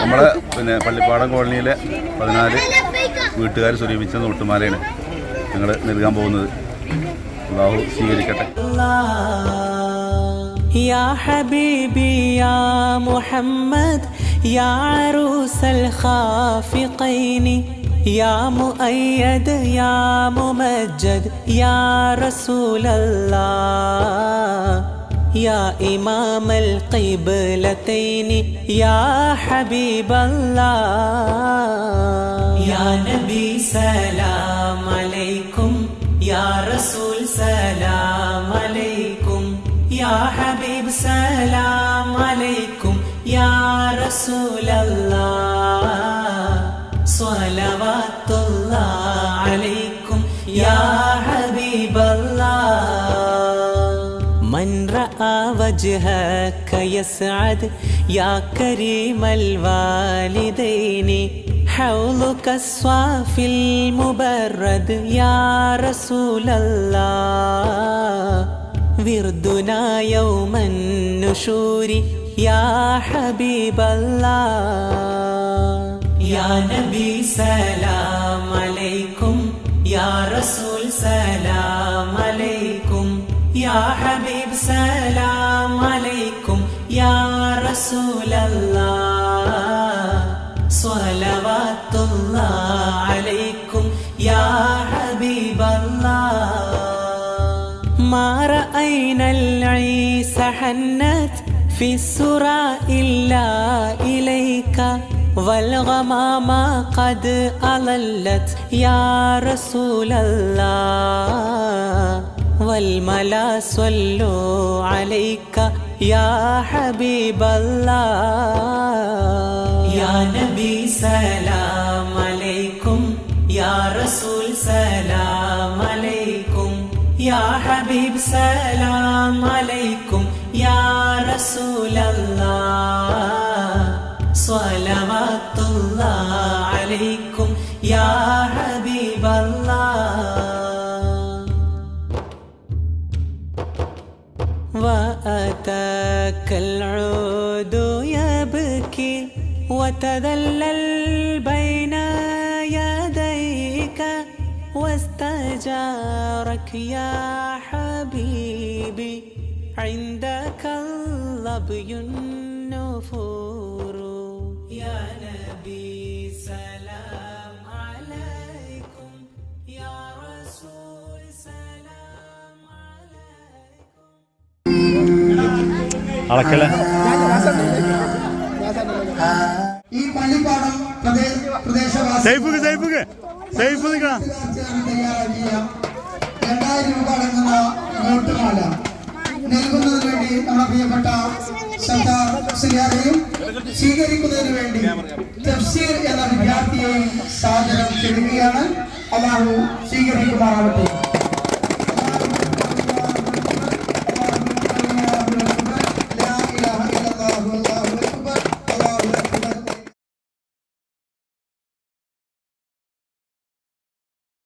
നമ്മളെ പിന്നെ പള്ളിപ്പാടം കോളനിയിലെ പതിനാല് വീട്ടുകാർ സ്വരൂപിച്ച നോട്ടുമാലയാണ് ഞങ്ങൾ നൽകാൻ പോകുന്നത് അള്ളാഹു സ്വീകരിക്കട്ടെ يا حبيبي يا محمد يا عروس الخافقين يا مؤيد يا ممجد يا رسول الله يا إمام القبلتين يا حبيب الله. يا نبي سلام عليكم يا رسول سلام عليكم يا حبيب سلام وجهك يسعد. يا كريم الوالدين حوضك الصافي المبرد. يا رسول الله وردنا يوم النشور. يا حبيب الله يا نبي سلام عليكم. يا رسول سلام عليكم. يا حبيب سلام يا رسول الله صلوات الله عليكم يا حبيب الله. ما رأينا العيس حنت في السرى إلا إليك والغمام قد أضلت يا رسول الله. والملا صلوا عليك يا حبيب الله. يا نبي سلام عليكم يا رسول سلام عليكم يا حبيب سلام عليكم يا رسول الله. صلوات الله عليكم وأتاك العود يبكي وتذلل بين يديك واستجارك يا حبيبي. عندك اللبي النفور. يا نبي سلام. അളക്കല. ഈ പള്ളിപ്പാടം സൈഫുക്ക് സൈഫുക്ക്. സൈഫ് നിൽക്കണം. രണ്ടായിരം രൂപ അടങ്ങുന്ന നോട്ടുമാല നൽകുന്നതിന് വേണ്ടി നമ്മുടെ പ്രിയപ്പെട്ട സർദാർ സിയാറെയും സ്വീകരിക്കുന്നതിന് വേണ്ടി തഫ്സീർ എന്ന വിദ്യാർത്ഥിയെയും സാധനം ചെയ്യുകയാണ് അള്ളാഹു സ്വീകരിക്കുമാറാവട്ടെ.